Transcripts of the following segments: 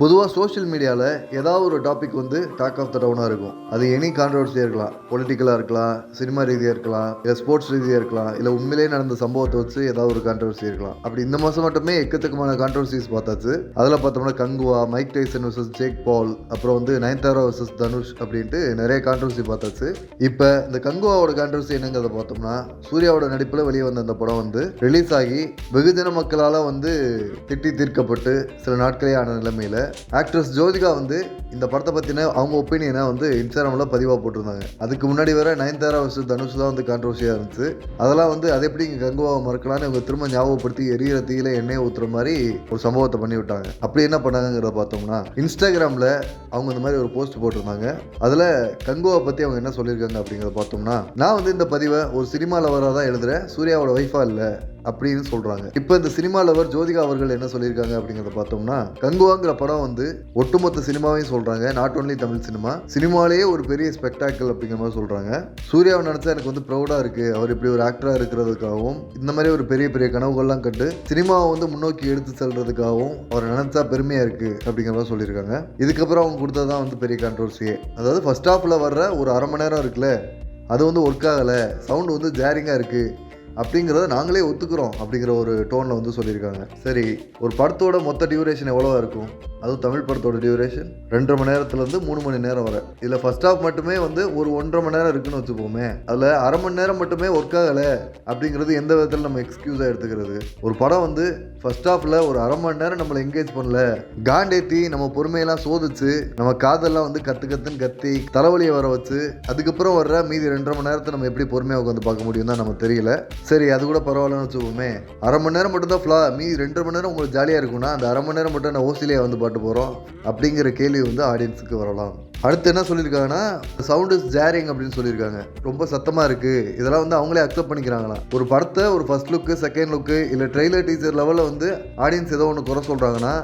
பொதுவாக சோஷியல் மீடியாவில் ஏதாவது ஒரு டாபிக் வந்து டாக் ஆஃப் த டவுனாக இருக்கும். அது எனி கான்ட்ரவர்சியாக இருக்கலாம். பொலிட்டிக்கலாக இருக்கலாம் சினிமா ரீதியாக இருக்கலாம் இல்லை ஸ்போர்ட்ஸ் ரீதியாக இருக்கலாம் இல்லை உண்மையிலேயே நடந்த சம்பவத்தை வச்சு ஏதாவது ஒரு கான்ட்ரவர்சி இருக்கலாம். அப்படி இந்த மாதம் மட்டுமே எக்கச்சக்கமான கான்ட்ரவர்சிஸ் பார்த்தாச்சு. அதில் பார்த்தோம்னா Kanguva Mike Tyson versus Jake Paul அப்புறம் வந்து நயன்தாரா வர்சஸ் தனுஷ் அப்படின்ட்டு நிறைய கான்ட்ரவர்சி பார்த்தாச்சு. இப்போ இந்த கங்குவாவோட கான்ட்ரவர்சி என்னங்கிறத பார்த்தோம்னா சூர்யாவோட நடிப்பில் வெளியே வந்த அந்த படம் வந்து ரிலீஸ் ஆகி வெகுஜன மக்களால் வந்து திட்டி தீர்க்கப்பட்டு சில நாட்களே ஆன நிலைமையில் ஆக்ட்ரஸ் ஜோதிகா வந்து இந்த படத்தை பற்றின அவங்க ஒப்பீனியனை வந்து இன்ஸ்டாகிராமில் பதிவாக போட்டிருந்தாங்க. அதுக்கு முன்னாடி வர நயன்தாரா வர்சஸ் தனுஷ் தான் வந்து கான்ட்ரவர்சியாக இருந்துச்சு. அதெல்லாம் வந்து அதை எப்படி இங்கே கங்குவாவை மறக்கலாம்னு இவங்க திரும்ப ஞாபகப்படுத்தி எரியிற தீயில எண்ணெய் ஊற்றுற மாதிரி ஒரு சம்பவத்தை பண்ணி விட்டாங்க. அப்படி என்ன பண்ணாங்கிறத பார்த்தோம்னா இன்ஸ்டாகிராமில் அவங்க இந்த மாதிரி ஒரு போஸ்ட் போட்டிருந்தாங்க. அதில் கங்குவா பற்றி அவங்க என்ன சொல்லியிருக்காங்க அப்படிங்கிறத பார்த்தோம்னா நான் வந்து இந்த பதிவை ஒரு சினிமாவில் லவராக தான் எழுதுறேன். சூர்யாவோட ஒய்ஃபாக இல்லை. அப்படின்னு சொல்றாங்க. இப்போ இந்த சினிமா லவர் ஜோதிகா அவர்கள் என்ன சொல்லியிருக்காங்க அப்படிங்கிறத பார்த்தோம்னா கங்குவாங்கிற படம் வந்து ஒட்டுமொத்த சினிமாவையும் சொல்றாங்க. நாட் ஒன்லி தமிழ் சினிமா சினிமாலேயே ஒரு பெரிய ஸ்பெக்டாக்கிள் அப்படிங்கிற மாதிரி சொல்றாங்க. சூர்யாவை நினைச்சா எனக்கு வந்து ப்ரௌடா இருக்கு. அவர் இப்படி ஒரு ஆக்டரா இருக்கிறதுக்காகவும் இந்த மாதிரி ஒரு பெரிய பெரிய கனவுகள்லாம் கண்டு சினிமாவை வந்து முன்னோக்கி எடுத்து செல்றதுக்காகவும் அவர் நினைச்சா பெருமையா இருக்கு அப்படிங்கிற மாதிரி சொல்லியிருக்காங்க. இதுக்கப்புறம் அவங்க கொடுத்ததான் வந்து பெரிய கான்ட்ரவர்சியே அதாவது ஃபர்ஸ்ட் ஹாஃப்ல வர்ற ஒரு அரை மணி நேரம் இருக்குல்ல அது வந்து ஒர்க் ஆகலை. சவுண்டு வந்து ஜேரிங்காக இருக்குது அப்படிங்கிறத நாங்களே ஒத்துக்கிறோம் அப்படிங்கிற ஒரு டோனில் வந்து சொல்லியிருக்காங்க. சரி ஒரு படத்தோட மொத்த டியூரேஷன் எவ்வளோவா இருக்கும்? அதுவும் தமிழ் படத்தோட டியூரேஷன் ரெண்டரை மணி நேரத்துலேருந்து மூணு மணி நேரம் வர. இதில் ஃபர்ஸ்ட் ஹாஃப் மட்டுமே வந்து ஒரு ஒன்றரை மணி நேரம் இருக்குன்னு வச்சுப்போமே. அதில் அரை மணி நேரம் மட்டுமே ஒர்க் ஆகலை அப்படிங்கிறது எந்த விதத்தில் நம்ம எக்ஸ்கியூஸாக எடுத்துக்கிறது? ஒரு படம் வந்து ஃபர்ஸ்ட் ஹாஃபில் ஒரு அரை மணி நேரம் நம்மளை என்கேஜ் பண்ணல. காண்டேத்தி நம்ம பொறுமையெல்லாம் சோதிச்சு நம்ம காதெல்லாம் வந்து கற்று கத்துன்னு கத்தி தலைவலியை வர வச்சு அதுக்கப்புறம் வர்ற மீதி ரெண்டரை மணி நேரத்தை நம்ம எப்படி பொறுமையாக உட்காந்து பார்க்க முடியும் தான் நம்ம தெரியல. சரி அது கூட பரவாயில்லன்னு வச்சுக்கோமே அரை மணி நேரம் மட்டும் தான் ஃப்ளா மீதி ரெண்டரை மணி நேரம் உங்களுக்கு ஜாலியாக இருக்கும்னா அந்த அரை மணி நேரம் மட்டும் நான் ஓசிலியாக வந்து பாட்டு போகிறோம் அப்படிங்கிற கேள்வி வந்து ஆடியன்ஸுக்கு வரலாம். அடுத்து என்ன சொல்லியிருக்காங்கன்னா சவுண்ட் இஸ் ஜேரிங் அப்படின்னு சொல்லியிருக்காங்க. ரொம்ப சத்தமாக இருக்குது இதெல்லாம் வந்து அவங்களே அக்செப்ட் பண்ணிக்கிறாங்களாம். ஒரு படத்தை ஒரு ஃபஸ்ட் லுக்கு செகண்ட் லுக்கு இல்லை ட்ரெய்லர் டீச்சர் லெவலில் வந்து ஆடியன்ஸ் ஏதோ ஒன்று குறை சொல்கிறாங்கன்னா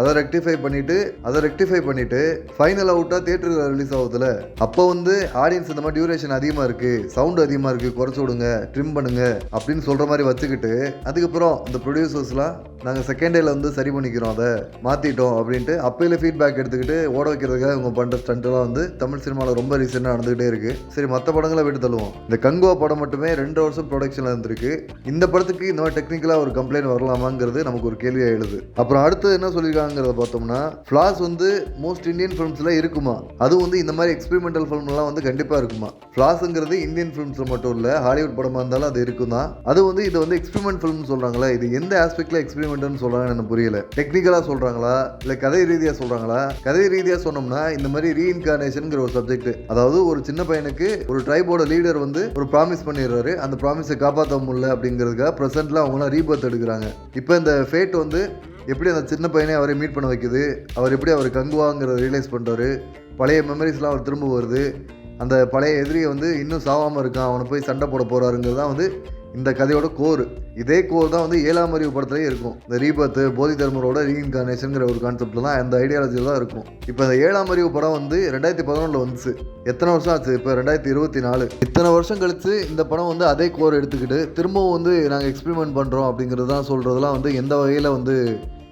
அதை ரெக்டிஃபை பண்ணிட்டு அதை ரெக்டிஃபை பண்ணிட்டு ஃபைனல் அவுட்டாக தேட்டரில் ரிலீஸ் ஆகுதுல. அப்போ வந்து ஆடியன்ஸ் இந்த மாதிரி டியூரேஷன் அதிகமாக இருக்கு சவுண்ட் அதிகமாக இருக்கு குறைச்சி விடுங்க ட்ரிம் பண்ணுங்க அப்படின்னு சொல்ற மாதிரி வச்சுக்கிட்டு அதுக்கப்புறம் இந்த ப்ரொடியூசர்ஸ்லாம் நாங்கள் செகண்ட் டேல வந்து சரி பண்ணிக்கிறோம் அதை மாற்றிட்டோம் அப்படின்ட்டு அப்பையில ஃபீட்பேக் எடுத்துக்கிட்டு ஓட வைக்கிறதுக்காக இவங்க பண்ணுற ஸ்டண்ட்லாம் வந்து தமிழ் சினிமாவில் ரொம்ப ரீசெண்டாக நடந்துகிட்டே இருக்கு. சரி மற்ற படங்களை விட்டு தள்ளுவோம். இந்த கங்குவா படம் மட்டுமே ரெண்டு வருஷம் ப்ரொடக்ஷனில் இருந்திருக்கு. இந்த படத்துக்கு இந்த மாதிரி டெக்னிக்கலாக ஒரு கம்ப்ளைண்ட் வரலாமாங்கிறது நமக்கு ஒரு கேள்வியாக எழுது. அப்புறம் அடுத்து என்ன சொல்லியிருக்காங்க? சொல்லியிருக்காங்கிறத பார்த்தோம்னா ஃப்ளாஸ் வந்து மோஸ்ட் இந்தியன் ஃபிலிம்ஸில் இருக்குமா? அதுவும் வந்து இந்த மாதிரி எக்ஸ்பெரிமெண்டல் ஃபிலிம்லாம் வந்து கண்டிப்பாக இருக்குமா? ஃப்ளாஸுங்கிறது இந்தியன் ஃபிலிம்ஸில் மட்டும் இல்லை ஹாலிவுட் படமாக இருந்தாலும் அது இருக்கும்? தான் அது வந்து இது வந்து எக்ஸ்பெரிமெண்ட் ஃபிலிம்னு சொல்கிறாங்களா இது எந்த ஆஸ்பெக்டில் எக்ஸ்பெரிமெண்ட்னு சொல்கிறாங்கன்னு எனக்கு புரியல. டெக்னிக்கலாக சொல்கிறாங்களா இல்லை கதை ரீதியாக சொல்கிறாங்களா கதை ரீதியாக சொன்னோம்னா இந்த மாதிரி ரீஇன்கார்னேஷனுங்கிற ஒரு சப்ஜெக்ட் அதாவது ஒரு சின்ன பையனுக்கு ஒரு ட்ரைபோட லீடர் வந்து ஒரு ப்ராமிஸ் பண்ணிடுறாரு அந்த ப்ராமிஸை காப்பாற்ற முடியல அப்படிங்கிறதுக்காக ப்ரெசென்ட்டில் அவங்களாம் ரீபர்த் எடுக்கிறாங்க. இப்போ இந்த ஃபேட் வந்து எப்படி அந்த சின்ன பையனே அவரை மீட் பண்ண வைக்குது? அவர் எப்படி அவர் கங்குவாங்கிறத ரியலைஸ் பண்ணுறாரு பழைய மெமரிஸ்லாம் அவர் திரும்ப வருது. அந்த பழைய எதிரியை வந்து இன்னும் சாவாமல் இருக்கான். அவனை போய் சண்டை போட போகிறாருங்கிறது தான் வந்து இந்த கதையோட கோர் இதே கோர் தான் வந்து ஏழாம் அறிவு படத்துலேயே இருக்கும். இந்த ரீபத்து போதி தர்மரோட ரீஇன்கார்னேஷனுங்கிற ஒரு கான்செப்டில் தான் அந்த ஐடியாலஜியில் தான் இருக்கும். இப்போ இந்த ஏழாம் அறிவு படம் வந்து ரெண்டாயிரத்தி பதினொன்றில் வந்துச்சு. எத்தனை வருஷம் ஆச்சு? இப்போ ரெண்டாயிரத்தி இருபத்தி நாலு. இத்தனை வருஷம் கழித்து இந்த படம் வந்து அதே கோர் எடுத்துக்கிட்டு திரும்பவும் வந்து நாங்கள் எக்ஸ்பெரிமெண்ட் பண்ணுறோம் அப்படிங்கிறது தான் சொல்கிறதுலாம் வந்து எந்த வகையில் வந்து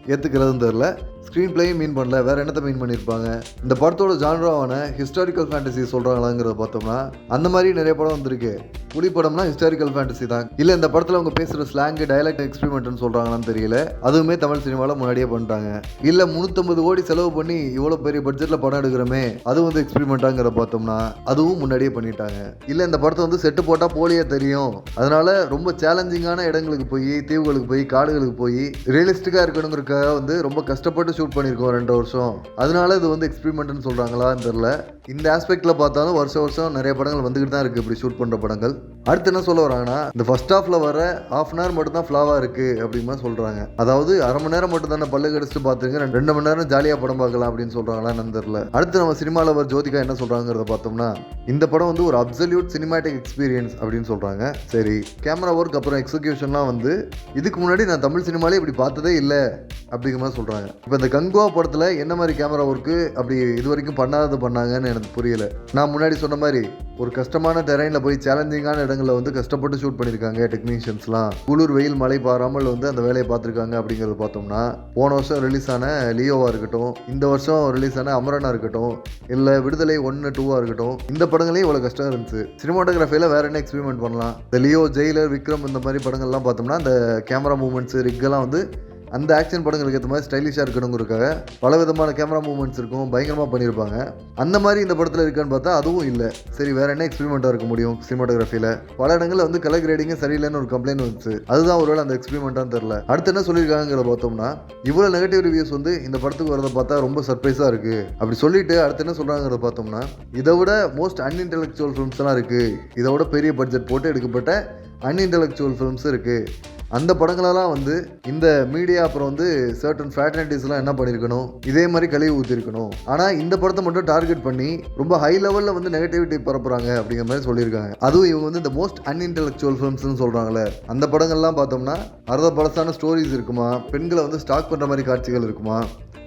ஏற்றுக்கிறதுன்னு தெரில ஸ்க்ரீன் பிளேயும் மீன் பண்ணல வேற என்னத்தை மீன் பண்ணியிருப்பாங்க இந்த படத்தோட ஜான்ராவான ஹிஸ்டாரிக்கல் ஃபேண்டசி சொல்கிறாங்களாங்கிறத பார்த்தோம்னா அந்த மாதிரி நிறைய படம் வந்திருக்கு. புலி படம்னா ஹிஸ்டாரிக்கல் ஃபேண்டசி தான். இல்லை இந்த படத்தில் அவங்க பேசுகிற ஸ்லாங்கு டைலாக்ட் எக்ஸ்பிரிமெண்ட்னு சொல்கிறாங்களான்னு தெரியல. அதுவுமே தமிழ் சினிமாவில் முன்னாடியே பண்ணிட்டாங்க. இல்லை முந்நூற்றம்பது கோடி செலவு பண்ணி இவ்வளோ பெரிய பட்ஜெட்டில் படம் எடுக்கிறோமே அது வந்து எக்ஸ்பிரிமெண்ட்டாங்கிற பார்த்தோம்னா அதுவும் முன்னாடியே பண்ணிட்டாங்க. இல்லை இந்த படத்தை வந்து செட்டு போட்டால் போலியே தெரியும். அதனால ரொம்ப சேலஞ்சிங்கான இடங்களுக்கு போய் தீவுகளுக்கு போய் காடுகளுக்கு போய் ரியலிஸ்டிக்காக இருக்கணுங்கிறதுக்காக வந்து ரொம்ப கஷ்டப்பட்டு ஷூட் பண்ணியிருக்கோம் ரெண்டு வருஷம். அதனால இது வந்து எக்ஸ்பெரிமெண்ட்னு சொல்கிறாங்களான்னு தெரில இந்த ஆஸ்பெக்டில் பார்த்தாலும் வருஷம் வருஷம் நிறைய படங்கள் வந்துக்கிட்டு தான் இருக்குது இப்படி ஷூட் பண்ணுற படங்கள். அடுத்து என்ன சொல்ல வராங்கன்னா இந்த ஃபர்ஸ்ட் ஹாஃபில் வர ஹாஃப் அன் ஹவர் மட்டும் தான் ஃப்ளாவாக இருக்குது அப்படிமா சொல்கிறாங்க அதாவது அரை மணி நேரம் மட்டும் தானே பல்லு கடிச்சிட்டு பார்த்துருங்க ரெண்டு மணி நேரம் ஜாலியாக படம் பார்க்கலாம் அப்படின்னு சொல்கிறாங்களான்னு தெரில அடுத்து நம்ம சினிமாவில் வர ஜோதிகா என்ன சொல்கிறாங்கிறத பார்த்தோம்னா இந்த படம் வந்து ஒரு அப்சல்யூட் சினிமாட்டிக் எக்ஸ்பீரியன்ஸ் அப்படின்னு சொல்கிறாங்க சரி கேமரா ஒர்க் அப்புறம் எக்ஸிக்யூஷன்லாம் வந்து இதுக்கு முன்னாடி நான் தமிழ் சினிமாலே இப்படி பார்த்ததே இல்லை. அப்படிங்கிற மாதிரி சொல்கிறாங்க இப்போ இந்த கங்குவா படத்தில் என்ன மாதிரி கேமரா ஒர்க்கு அப்படி இது வரைக்கும் பண்ணாதது பண்ணாங்கன்னு எனக்கு புரியலை. நான் முன்னாடி சொன்ன மாதிரி ஒரு கஷ்டமான டெரைனில் போய் சேலஞ்சிங்கான இடங்களில் வந்து கஷ்டப்பட்டு ஷூட் பண்ணியிருக்காங்க டெக்னீஷியன்ஸ்லாம் குளிர் வெயில் மழை பாராமல் வந்து அந்த வேலையை பார்த்துருக்காங்க அப்படிங்கிறத பார்த்தோம்னா போன வருஷம் ரிலீஸ் ஆன லியோவாக இருக்கட்டும் இந்த வருஷம் ரிலீஸ் ஆன அமரனா இருக்கட்டும் இல்லை விடுதலை ஒன்று டூவாக இருக்கட்டும் இந்த படங்களே இவ்வளோ கஷ்டம் இருந்துச்சு. சினிமாட்டோகிராஃபியில் வேற என்ன எக்ஸ்பெரிமெண்ட் பண்ணலாம்? இந்த லியோ ஜெயிலர் விக்ரம் இந்த மாதிரி படங்கள்லாம் பார்த்தோம்னா அந்த கேமரா மூமெண்ட்ஸ் ரிக்கெல்லாம் வந்து அந்த ஆக்ஷன் படங்களுக்கு ஏற்ற மாதிரி ஸ்டைலிஷாக இருக்கணுங்கிறதுக்காக பல விதமான கேமரா மூமெண்ட்ஸ் இருக்கும் பயங்கரமாக பண்ணியிருப்பாங்க. அந்த மாதிரி இந்த படத்தில் இருக்கான்னு பார்த்தா அதுவும் இல்லை. சரி வேற என்ன எக்ஸ்பெரிமெண்ட்டாக இருக்க முடியும் சினிமாட்டோகிராஃபியில் பல இடங்களில் வந்து கலர் கிரேடிங்கும் சரியில்லைன்னு ஒரு கம்ப்ளைண்ட் வந்துச்சு. அதுதான் ஒருவேளை அந்த எக்ஸ்பெரிமெண்ட்டான்னு தெரில அடுத்து என்ன சொல்லியிருக்காங்கிறத பார்த்தோம்னா இவ்வளோ நெகட்டிவ் ரிவ்யூஸ் வந்து இந்த படத்துக்கு வரதை பார்த்தா ரொம்ப சர்ப்ரைஸாக இருக்குது அப்படி சொல்லிட்டு அடுத்து என்ன சொல்கிறாங்கிறத பார்த்தோம்னா இதை விட மோஸ்ட் அன்இன்டெலெக்சுவல் ஃபிலிம்ஸ்லாம் இருக்குது இதை விட பெரிய பட்ஜெட் போட்டு எடுக்கப்பட்ட அன்இன்டெலெக்சுவல் ஃபிலிம்ஸ் இருக்குது அந்த படங்களெல்லாம் வந்து இந்த மீடியா அப்புறம் வந்து சர்டன் ஃபேட்டர்னிட்டிஸ்லாம் என்ன பண்ணியிருக்கணும்? இதே மாதிரி கழுவி ஊற்றிருக்கணும் ஆனால் இந்த படத்தை மட்டும் டார்கெட் பண்ணி ரொம்ப ஹை லெவலில் வந்து நெகட்டிவிட்டி பரப்புகிறாங்க அப்படிங்கிற மாதிரி சொல்லியிருக்காங்க. அதுவும் இவங்க வந்து இந்த மோஸ்ட் அன்இன்டெலெக்சுவல் ஃபிலிம்ஸ்னு சொல்கிறாங்களே அந்த படங்கள்லாம் பார்த்தோம்னா அறுத பழசான ஸ்டோரிஸ் இருக்குமா? பெண்களை வந்து ஸ்டாக் பண்ணுற மாதிரி காட்சிகள் இருக்குமா?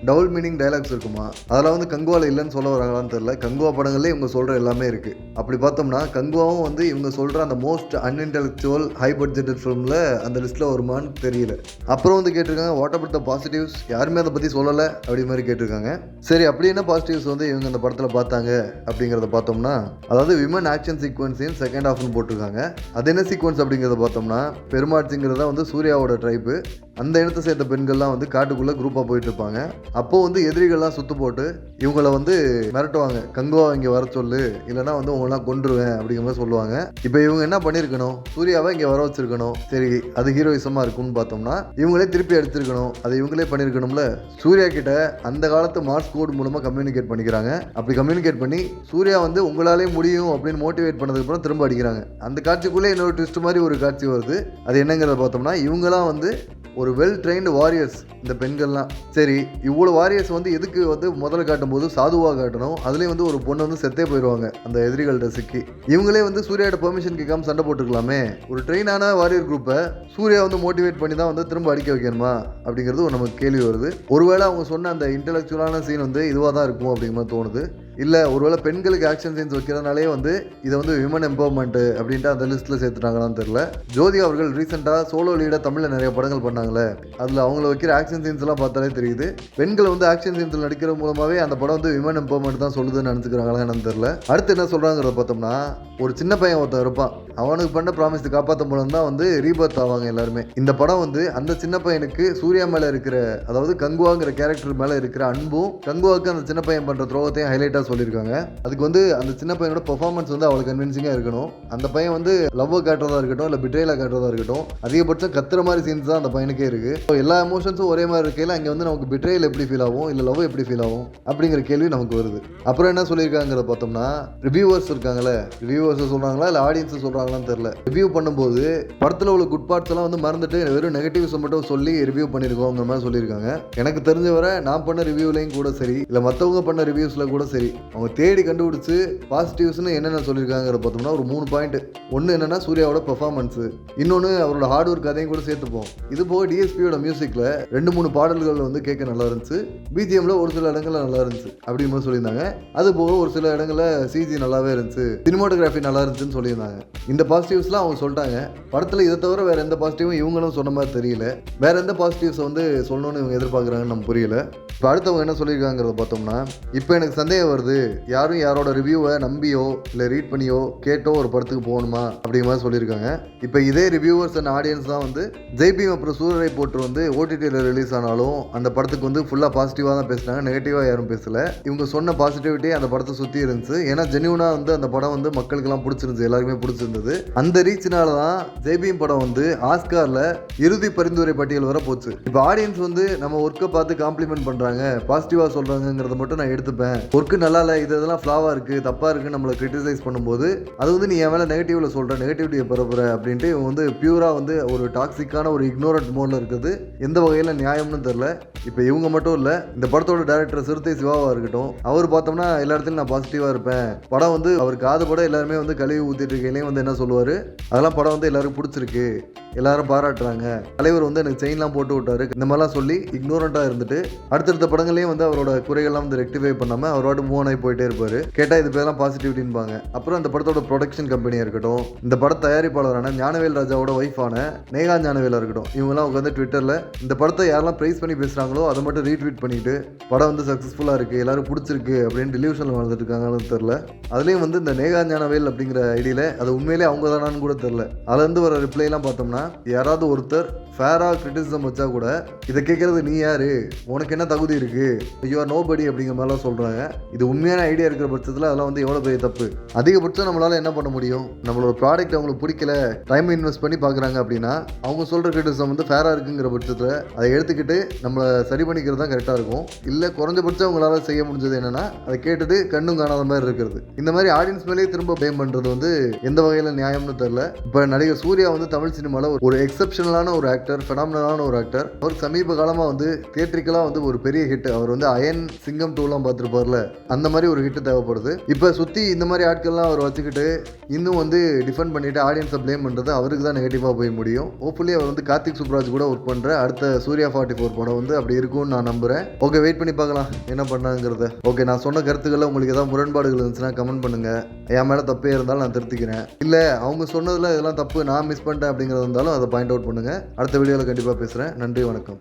டபுள் மீனிங் டைலாக்ஸ் இருக்குமா? அதெல்லாம் வந்து கங்குவால இல்லைன்னு சொல்ல வராங்களான்னு தெரியல. கங்குவா படங்களே இவங்க சொல்கிற எல்லாமே இருக்குது அப்படி பார்த்தோம்னா கங்குவாவும் வந்து இவங்க சொல்கிற அந்த மோஸ்ட் அன்இன்டெலெக்சுவல் ஹை பட்ஜெட்டட் ஃபிலிமில் அந்த லிஸ்ட்டில் வருமான்னு தெரியல. அப்புறம் வந்து கேட்டிருக்காங்க வாட் அபவுட் த பாசிட்டிவ்ஸ் யாருமே அதை பற்றி சொல்லலை அப்படி மாதிரி கேட்டிருக்காங்க. சரி அப்படி என்ன பாசிட்டிவ்ஸ் வந்து இவங்க அந்த படத்தில் பார்த்தாங்க அப்படிங்கிறத பார்த்தோம்னா அதாவது விமன் ஆக்ஷன் சீக்வன்ஸையும் செகண்ட் ஹாஃப்னு போட்டிருக்காங்க. அது என்ன சீக்வன்ஸ் அப்படிங்கிறத பார்த்தோம்னா பெருமாட்சிங்கிறத தான் வந்து சூர்யாவோட ட்ரைப்பு அந்த இடத்த சேர்ந்த பெண்கள்லாம் வந்து காட்டுக்குள்ளே குரூப்பாக போயிட்டு இருப்பாங்க. அப்போ வந்து எதிரிகள்லாம் சுத்து போட்டு இவங்கள வந்து மிரட்டுவாங்க. கங்குவா இங்கே வர சொல்லு இல்லைன்னா வந்து உங்களாம் கொண்டுருவேன் அப்படிங்கிற மாதிரி சொல்லுவாங்க. இப்போ இவங்க என்ன பண்ணியிருக்கணும் சூர்யாவை இங்கே வர வச்சிருக்கணும். சரி அது ஹீரோயிசமாக இருக்கும்னு பார்த்தோம்னா இவங்களே திருப்பி எடுத்திருக்கணும். அதை இவங்களே பண்ணியிருக்கணும்ல சூர்யா கிட்ட அந்த காலத்து மார்ஸ் கோட் மூலமாக கம்யூனிகேட் பண்ணிக்கிறாங்க. அப்படி கம்யூனிகேட் பண்ணி சூர்யா வந்து உங்களாலே முடியும் அப்படின்னு மோட்டிவேட் பண்ணதுக்கப்புறம் திரும்ப அடிக்கிறாங்க. அந்த காட்சிக்குள்ளே இன்னொரு ட்விஸ்ட் மாதிரி ஒரு காட்சி வருது. அது என்னங்கிறத பார்த்தோம்னா இவங்களாம் வந்து ஒரு வெல் ட்ரெயின்டு வாரியர்ஸ் இந்த பெண்கள்லாம். சரி இவ்வளோ வாரியர்ஸ் வந்து எதுக்கு வந்து முதல்ல காட்டும் போது சாதுவாக காட்டணும்? அதுலேயும் வந்து ஒரு பொண்ணு வந்து செத்தே போயிடுவாங்க அந்த எதிரிகள்கிட்ட சிக்கி இவங்களே வந்து சூர்யாவோட பெர்மிஷன் கேட்காம சண்டை போட்டுக்கலாமே. ஒரு ட்ரெயினான வாரியர் குரூப்பை சூர்யா வந்து மோட்டிவேட் பண்ணி தான் வந்து திரும்ப அடிக்க வைக்கணுமா? அப்படிங்கிறது ஒரு நமக்கு கேள்வி வருது. ஒருவேளை அவங்க சொன்ன அந்த இன்டெலெக்சுவலான சீன் வந்து இதுவாக தான் இருக்கும் அப்படிங்கிற மாதிரி தோணுது. இல்லை ஒருவேளை பெண்களுக்கு ஆக்ஷன் சீன்ஸ் வைக்கிறதுனாலே வந்து இதை வந்து விமன் எம்பவர்மெண்ட் அப்படின்ட்டு அந்த லிஸ்ட்டில் சேர்த்துட்டாங்களான்னு தெரில ஜோதி அவர்கள் ரீசெண்டாக சோலோ லீடாக தமிழில் நிறைய படங்கள் பண்ணாங்களே அதில் அவங்கள வைக்கிற ஆக்ஷன் சீன்ஸ்லாம் எல்லாம் பார்த்தாலே தெரியுது. பெண்கள் வந்து ஆக்ஷன் சீன்ஸில் நடிக்கிற மூலமாகவே அந்த படம் வந்து விமன் எம்பவர்மெண்ட் தான் சொல்லுதுன்னு நினச்சிக்கிறாங்களா என்னன்னு தெரில அடுத்து என்ன சொல்கிறாங்கிறத பார்த்தோம்னா ஒரு சின்ன பையன் ஒருத்தன் இருப்பான். அவனுக்கு பண்ண ப்ராமிஸ் காப்பாற்ற மூலம் தான் வந்து ரீபர்த் ஆவாங்க எல்லாருமே. இந்த படம் வந்து அந்த சின்ன பையனுக்கு சூர்யா மேலே இருக்கிற அதாவது கங்குவாங்கிற கேரக்டர் மேலே இருக்கிற அன்பும் கங்குவாவுக்கு அந்த சின்ன பையன் பண்ணுற துரோகத்தையும் ஹைலைட்டாக சொல்லியிருக்காங்க. அதுக்கு வந்து அந்த சின்ன பையனோட பெர்ஃபார்மன்ஸ் வந்து அவ்வளோ கன்வின்சிங்காக இருக்கணும். அந்த பையன் வந்து லவ்வை காட்டுறதா இருக்கட்டும் இல்லை பிட்ரேயில் காட்டுறதா இருக்கட்டும் அதிகபட்சம் கத்துற மாதிரி சீன்ஸ் தான் அந்த பையனுக்கே இருக்கு. ஸோ எல்லா எமோஷன்ஸும் ஒரே மாதிரி இருக்கையில் அங்கே வந்து நமக்கு பிட்ரேயில் எப்படி ஃபீல் ஆகும் இல்லை லவ் எப்படி ஃபீல் ஆகும் அப்படிங்கிற கேள்வி நமக்கு வருது. அப்புறம் என்ன சொல்லியிருக்காங்கிறத பார்த்தோம்னா ரிவ்யூவர்ஸ் இருக்காங்களே ரிவ்யூவர்ஸ் சொல்கிறாங்களா இல்லை ஆடியன்ஸ் சொல்கிறாங்க சொல்கிறாங்களான்னு தெரில ரிவ்யூ பண்ணும்போது படத்தில் உள்ள குட் பார்ட்ஸ் எல்லாம் வந்து மறந்துட்டு வெறும் நெகட்டிவ்ஸை மட்டும் சொல்லி ரிவ்யூ பண்ணியிருக்கோங்கிற மாதிரி சொல்லியிருக்காங்க. எனக்கு தெரிஞ்ச வரை நான் பண்ண ரிவ்யூலையும் கூட சரி இல்லை மற்றவங்க பண்ண ரிவ்யூஸில் கூட சரி. அவங்க தேடி கண்டுபிடிச்சு பாசிட்டிவ்ஸ்னு என்னென்ன சொல்லியிருக்காங்கிற பார்த்தோம்னா ஒரு மூணு பாயிண்ட் ஒன்று என்னென்னா சூர்யாவோட பெர்ஃபார்மன்ஸு இன்னொன்று அவரோட ஹார்ட் ஒர்க் அதையும் கூட சேர்த்துப்போம் இது போக டிஎஸ்பியோட மியூசிக்கில் ரெண்டு மூணு பாடல்கள் வந்து கேட்க நல்லா இருந்துச்சு. பிஜிஎம்ல ஒரு சில இடங்கள்ல நல்லா இருந்துச்சு அப்படின்னு மாதிரி சொல்லியிருந்தாங்க. அது போக ஒரு சில இடங்கள்ல சிஜி நல்லாவே இருந்துச்சு. சினிமாட்டோகிராஃபி நல்லா இருந்துச்சுன்னு சொல்லியிருந்தாங்க. இந்த பாசிட்டிவ்ஸ்லாம் அவங்க சொல்லிட்டாங்க. படத்தில் இதை தவிர வேறு எந்த பாசிட்டிவும் இவங்களும் சொன்ன மாதிரி தெரியல. வேறு எந்த பாசிட்டிவ்ஸ் வந்து சொல்லணும்னு இவங்க எதிர்பார்க்குறாங்கன்னு நம்ம புரியல. இப்போ அடுத்தவங்க என்ன சொல்லியிருக்காங்கிறத பார்த்தோம்னா இப்போ எனக்கு சந்தேகம் வருது. யாரும் யாரோட ரிவ்யூவை நம்பியோ இல்லை ரீட் பண்ணியோ கேட்டோ ஒரு படத்துக்கு போகணுமா? அப்படிங்கிற மாதிரி சொல்லியிருக்காங்க. இப்போ இதே ரிவ்யூவர்ஸ் அண்ட் ஆடியன்ஸ் தான் வந்து ஜெய்பீம் அப்புறம் சூரரை போட்டு வந்து ஓடிடியில் ரிலீஸ் ஆனாலும் அந்த படத்துக்கு வந்து ஃபுல்லாக பாசிட்டிவாக தான் பேசினாங்க. நெகட்டிவாக யாரும் பேசல. இவங்க சொன்ன பாசிட்டிவிட்டி அந்த படத்தை சுற்றி இருந்துச்சு. ஏன்னா ஜென்யூனாக வந்து அந்த படம் வந்து மக்களுக்கெல்லாம் பிடிச்சிருந்துச்சு. எல்லாருக்குமே பிடிச்சிருந்தது. அந்த ரீச்னால தான் ஜெய்பீம் படம் வந்து ஆஸ்காரில் இறுதி பரிந்துரை பட்டியல் வர போச்சு. இப்போ ஆடியன்ஸ் வந்து நம்ம ஒர்க்கை பார்த்து காம்ப்ளிமெண்ட் பண்ணுறாங்க பாசிட்டிவாக சொல்கிறாங்கிறத மட்டும் நான் எடுத்துப்பேன். ஒர்க்கு நல்லா இல்லை இது இதெல்லாம் ஃப்ளாவாக இருக்குது தப்பாக இருக்குன்னு நம்மளை கிரிட்டிசைஸ் பண்ணும்போது அது வந்து நீ என் மேலே நெகட்டிவில் சொல்கிற நெகட்டிவிட்டியை பரப்புற அப்படின்ட்டு இவன் வந்து பியூராக வந்து ஒரு டாக்ஸிக்கான ஒரு இக்னோரண்ட் மோடில் இருக்குது. எந்த வகையில் நியாயம்னு தெரில இப்போ இவங்க மட்டும் இல்லை இந்த படத்தோட டேரக்டர் சிறுத்தை சிவாவாக இருக்கட்டும் அவர் பார்த்தோம்னா எல்லா இடத்துலையும் நான் பாசிட்டிவாக இருப்பேன். படம் வந்து அவர் காது பட எல்லாருமே வந்து கழுவி ஊற்றிட்டு இருக்கையிலையும் வந்து என்ன சொல்லுவார்? அதெல்லாம் படம் வந்து எல்லாருக்கும் பிடிச்சிருக்கு. எல்லாரும் பாராட்டுறாங்க. தலைவர் வந்து எனக்கு செயின்லாம் போட்டு விட்டாரு. இந்த மாதிரிலாம் சொல்லி இக்னோரண்ட்டாக இருந்துட்டு அடுத்தடுத்த படங்களையும் வந்து அவரோட குறைகள்லாம் வந்து ரெக்டிஃபை பண்ணாமல் அவரோட மூவ் ஆகி போயிட்டே இருப்பார். கேட்டால் இது பேர்லாம் பாசிட்டிவிட்டின்பாங்க அப்புறம் இந்த படத்தோட ப்ரொடக்ஷன் கம்பெனியாக இருக்கட்டும் இந்த பட தயாரிப்பாளரான ஞானவேல் ராஜாவோட ஒய்ஃபான நேகா ஞானவேலாக இருக்கட்டும் இவங்கெல்லாம் உட்காந்து ட்விட்டரில் இந்த படத்தை யாரெல்லாம் ப்ரைஸ் பண்ணி பேசுகிறாங்களோ அதை மட்டும் ரீட்வீட் பண்ணிட்டு படம் வந்து சக்ஸஸ்ஃபுல்லாக இருக்குது எல்லாரும் பிடிச்சிருக்கு அப்படின்னு டெலிவிஷனில் வாழ்ந்துட்டு இருக்காங்கன்னு தெரில அதுலேயும் வந்து இந்த நேகா ஞானவேல் அப்படிங்கிற ஐடியில் அது உண்மையிலே அவங்க தானான்னு கூட தெரில அதுலேருந்து வர ரிப்ளைலாம் பார்த்தோம்னா யாராவது ஒருத்தர் ஃபேராக கிரிட்டிசிசம் வச்சா கூட இதை கேட்குறது நீ யாரு? உனக்கு என்ன தகுதி இருக்குது யூ நோ படி அப்படிங்கிற மாதிரிலாம் சொல்கிறாங்க இது உண்மையான ஐடியா இருக்கிற பட்சத்தில் அதெல்லாம் வந்து எவ்வளோ பெரிய தப்பு? அதிகபட்சம் நம்மளால் என்ன பண்ண முடியும்? நம்மளோட ப்ராடக்ட் அவங்களுக்கு பிடிக்கல டைம் இன்வெஸ்ட் பண்ணி பார்க்குறாங்க அப்படின்னா அவங்க சொல்கிற கிரிட்டிசம் வந்து ஃபேராக இருக்குங்கிற பட்சத்தில் அதை எடுத்துக்கிட்டு நம்மளை சரி பண்ணிக்கிறது தான் கரெக்டாக இருக்கும். இல்லை குறைஞ்சபட்சம் அவங்களால செய்ய முடிஞ்சது என்னென்னா அதை கேட்டுட்டு கண்ணும் காணாத மாதிரி இருக்கிறது. இந்த மாதிரி ஆடியன்ஸ் மேலேயே திரும்ப ப்ளேம் பண்ணுறது வந்து எந்த வகையில் நியாயம்னு தெரில இப்போ நடிகர் சூர்யா வந்து தமிழ் சினிமாவில் ஒரு எக்ஸப்ஷனலான ஒரு ஆக்டர் ஃபெனாமினலான ஒரு ஆக்டர் அவர் சமீப காலமாக வந்து தியேட்ரிக்கலாக வந்து ஒரு பெரிய ஹிட் அவர் வந்து அயன் சிங்கம் டூலாம் பார்த்துருப்பார்ல. அந்த மாதிரி ஒரு ஹிட் தேவைப்படுது. இப்போ சுற்றி இந்த மாதிரி ஆட்கள்லாம் அவர் வச்சுக்கிட்டு இன்னும் வந்து டிஃபெண்ட் பண்ணிட்டு ஆடியன்ஸை ப்ளேம் பண்ணுறது அவருக்கு தான் நெகட்டிவாக போய் முடியும். ஹோப்ஃபுல்லி அவர் வந்து கார்த்திக் சுப்ராஜ் கூட ஒர்க் பண்ணுற அடுத்த சூர்யா ஃபார்ட்டி ஃபோர் படம் வந்து அப்படி இருக்கும்னு நான் நம்புகிறேன் ஓகே வெயிட் பண்ணி பார்க்கலாம் என்ன பண்ணாங்கிறத. ஓகே நான் சொன்ன கருத்துக்களில் உங்களுக்கு ஏதாவது முரண்பாடுகள் இருந்துச்சுன்னா கமெண்ட் பண்ணுங்கள் என் மேலே தப்பே இருந்தாலும் நான் திருத்திக்கிறேன். இல்லை அவங்க சொன்னதில் இதெல்லாம் தப்பு நான் மிஸ் பண்ணிட்டேன் அப்படிங்கிறது இருந்தாலும் அதை பாயிண்ட் அவுட் பண்ணுங்கள் அடுத்த வீடியோவில் கண்டிப்பாக பேசுகிறேன் நன்றி வணக்கம்.